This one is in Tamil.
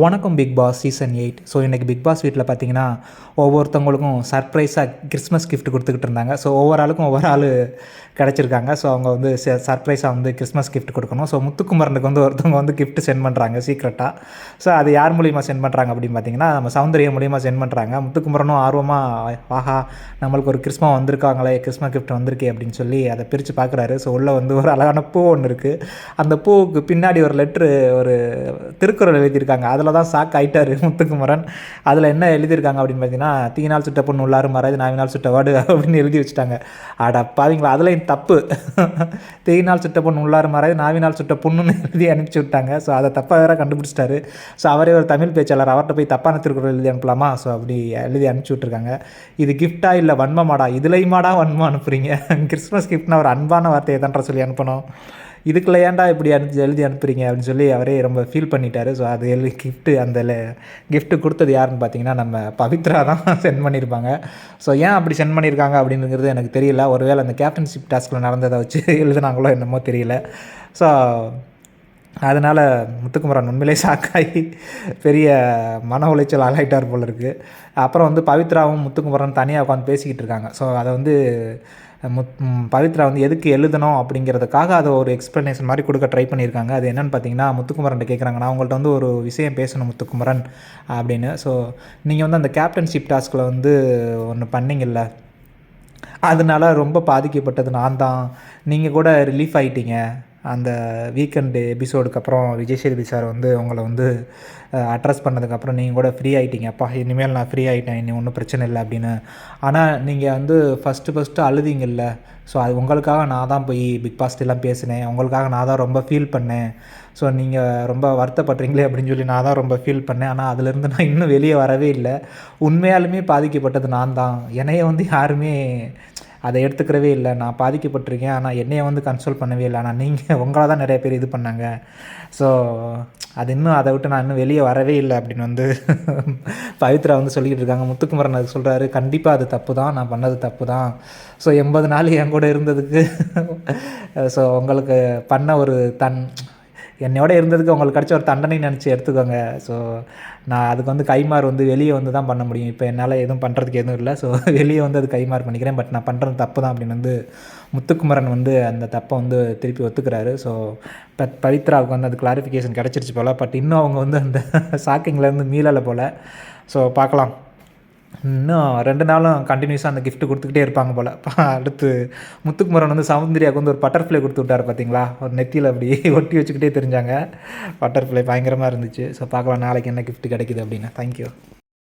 வணக்கம் Bigg Boss season eight so இன்றைக்கி பிக் பாஸ் வீட்டில் பார்த்தீங்கன்னா ஒவ்வொருத்தவங்களுக்கும் சர்ப்ரைஸாக கிறிஸ்மஸ் கிஃப்ட் கொடுத்துக்கிட்டு இருந்தாங்க. ஸோ ஒவ்வொரு ஆளுக்கும் ஒவ்வொரு ஆள் கிடச்சிருக்காங்க. ஸோ அவங்க வந்து சர்ப்ரைஸாக வந்து கிறிஸ்மஸ் கிஃப்ட் கொடுக்கணும். ஸோ முத்துக்குமரனுக்கு வந்து ஒருத்தவங்க வந்து கிஃப்ட் சென்ட் பண்ணுறாங்க சீக்ரெட்டாக ஸோ அது யார் மூலியமாக சென்ட் பண்ணுறாங்க அப்படின்னு பார்த்தீங்கன்னா நம்ம சௌந்தரிய மூலியமாக சென்ட் பண்ணுறாங்க முத்துக்குமரனும் ஆர்வமாக ஆஹா நம்மளுக்கு ஒரு கிறிஸ்மஸ் வந்திருக்காங்களே கிறிஸ்மஸ் கிஃப்ட் வந்திருக்கே அப்படின்னு சொல்லி அதை பிரித்து பார்க்குறாரு ஸோ உள்ளே வந்து ஒரு அழகான பூ ஒன்று இருக்குது அந்த பூவுக்கு பின்னாடி ஒரு லெட்ரு ஒரு திருக்குறள் எழுதியிருக்காங்க. அதில் தான் ஷாக் ஆகிட்டார் முத்துக்குமரன். அதில் என்ன எழுதியிருக்காங்க அப்படின்னு பார்த்தீங்கன்னா தீனால் சுட்ட பொண்ணு உள்ளாறு மறாது நாவினால் சுட்ட வாடு அப்படின்னு எழுதி வச்சுட்டாங்க. ஆடா பாவீங்களா அதில் தப்பு. தீயினால் சுட்ட பொண்ணு உள்ளாறு மறாது நாவினால் சுட்ட பொண்ணுன்னு எழுதி அனுப்பிச்சி விட்டாங்க. ஸோ அதை தப்பாக வேற கண்டுபிடிச்சிட்டாரு. ஸோ அவரே ஒரு தமிழ் பேச்சாளர். அவர்கிட்ட போய் தப்பான திருக்குறள் எழுதி அனுப்பலாமா? ஸோ அப்படி எழுதி அனுப்பிச்சி விட்ருக்காங்க இது கிஃப்டா இல்லை வன்மமாடா? இதுலையுமாடா வன்மம் அனுப்புறீங்க? கிறிஸ்மஸ் கிஃப்ட்னா ஒரு அன்பான வார்த்தையை தான்டா சொல்லி அனுப்பணும். இதுக்குள்ள ஏன்டா இப்படி அனுப்பி எழுதி அனுப்புறீங்க? அப்படின்னு சொல்லி அவரே ரொம்ப ஃபீல் பண்ணிட்டாரு. ஸோ அது எழுதி கிஃப்ட்டு அந்த கிஃப்ட்டு கொடுத்தது யாருன்னு பார்த்தீங்கன்னா நம்ம பவித்ரா தான் சென்ட் பண்ணியிருப்பாங்க ஸோ ஏன் அப்படி சென்ட் பண்ணியிருக்காங்க அப்படிங்கிறது எனக்கு தெரியல. ஒருவேளை அந்த கேப்டன்ஷிப் டாஸ்கில் நடந்ததை வச்சு எழுதுனாங்களோ என்னமோ தெரியல. ஸோ அதனால் முத்துக்குமரன் உண்மையிலே ஷாக்காகி பெரிய மன உளைச்சல் ஆளாயிட்டார் போல் இருக்குது அப்புறம் வந்து பவித்ராவும் முத்துக்குமரன் தனியாக உட்காந்து பேசிக்கிட்டு இருக்காங்க. ஸோ அதை வந்து முத் பவித்ரா வந்து எதுக்கு எழுதணும் அப்படிங்கிறதுக்காக அதை ஒரு எக்ஸ்ப்ளனேஷன் மாதிரி கொடுக்க ட்ரை பண்ணியிருக்காங்க. அது என்னென்னு பார்த்தீங்கன்னா முத்துக்குமரன் கேட்குறாங்க நான் உங்கள்கிட்ட வந்து ஒரு விஷயம் பேசணும் முத்துக்குமரன் அப்படின்னு. ஸோ நீங்கள் வந்து அந்த கேப்டன்ஷிப் டாஸ்கில் வந்து ஒன்று பண்ணிங்கல்ல அதனால ரொம்ப பாதிக்கப்பட்டது நான் தான். நீங்கள் கூட ரிலீஃப் ஆகிட்டீங்க அந்த வீக்கெண்டு எபிசோடுக்கு அப்புறம் விஜய் சேதுபதி சார் வந்து உங்களை வந்து அட்ரஸ் பண்ணதுக்கப்புறம் நீங்கள் கூட ஃப்ரீ ஆகிட்டீங்க அப்பா இனிமேல் நான் ஃப்ரீ ஆகிட்டேன் இனி ஒன்றும் பிரச்சனை இல்லை அப்படின்னு. ஆனால் நீங்கள் வந்து ஃபஸ்ட்டு ஃபஸ்ட்டு அழுதிங்கல்ல. ஸோ அது உங்களுக்காக நான் தான் போய் பிக் பாஸ்டெல்லாம் பேசினேன். உங்களுக்காக நான் தான் ரொம்ப ஃபீல் பண்ணேன். ஸோ நீங்கள் ரொம்ப வருத்தப்படுறீங்களே அப்படின்னு சொல்லி நான் தான் ரொம்ப ஃபீல் பண்ணேன். ஆனால் அதுலேருந்து நான் இன்னும் வெளியே வரவே இல்லை. உண்மையாலுமே பாதிக்கப்பட்டது நான் தான். என்னைய வந்து யாருமே அதை எடுத்துக்கிறவே இல்லை. நான் பாதிக்கப்பட்டிருக்கேன். ஆனால் என்னையை வந்து கன்சோல் பண்ணவே இல்லை. ஆனால் நீங்கள் உங்களால் தான் நிறைய பேர் இது பண்ணாங்க. ஸோ அது இன்னும் அதை விட்டு நான் இன்னும் வெளியே வரவே இல்லை அப்படின்னு வந்து பவித்ரா வந்து சொல்லிக்கிட்டு இருக்காங்க. முத்துக்குமரன் அது சொல்கிறாரு கண்டிப்பாக அது தப்பு தான். நான் பண்ணது தப்பு தான். ஸோ எண்பது நாள் என் கூட இருந்ததுக்கு ஸோ உங்களுக்கு பண்ண ஒரு தன் என்னோட இருந்ததுக்கு உங்களுக்கு கிடச்ச ஒரு தண்டனை நினச்சி எடுத்துக்கோங்க. ஸோ நான் அதுக்கு வந்து கைமாறு வந்து வெளியே வந்து தான் பண்ண முடியும். இப்போ என்னால் எதுவும் பண்ணுறதுக்கு எதுவும் இல்லை. ஸோ வெளியே வந்து அது கைமாறு பண்ணிக்கிறேன். பட் நான் பண்ணுறது தப்பு தான் அப்படின்னு வந்து முத்துக்குமரன் வந்து அந்த தப்பை வந்து திருப்பி ஒத்துக்கிறாரு. ஸோ ப பவித்ராவுக்கு வந்து அது கிளாரிஃபிகேஷன் கிடச்சிருச்சு போல். பட் இன்னும் அவங்க வந்து அந்த ஷாக்கிங்லேருந்து மீளலை போல். ஸோ பார்க்கலாம். இன்னும் ரெண்டு நாளும் கண்டினியூஸாக அந்த கிஃப்ட் கொடுத்துக்கிட்டே இருப்பாங்க போல். அடுத்து முத்துக்குமரன் வந்து சௌந்தர்யாவுக்கு வந்து ஒரு பட்டர்ஃப்ளை கொடுத்து விட்டார் பார்த்தீங்களா ஒரு நெத்தியில் அப்படி ஒட்டி வச்சுக்கிட்டே தெரிஞ்சாங்க. பட்டர்ஃப்ளை பயங்கரமாக இருந்துச்சு. ஸோ பார்க்கலாம் நாளைக்கு என்ன கிஃப்ட் கிடைக்குது அப்படின்னு. தேங்க்யூ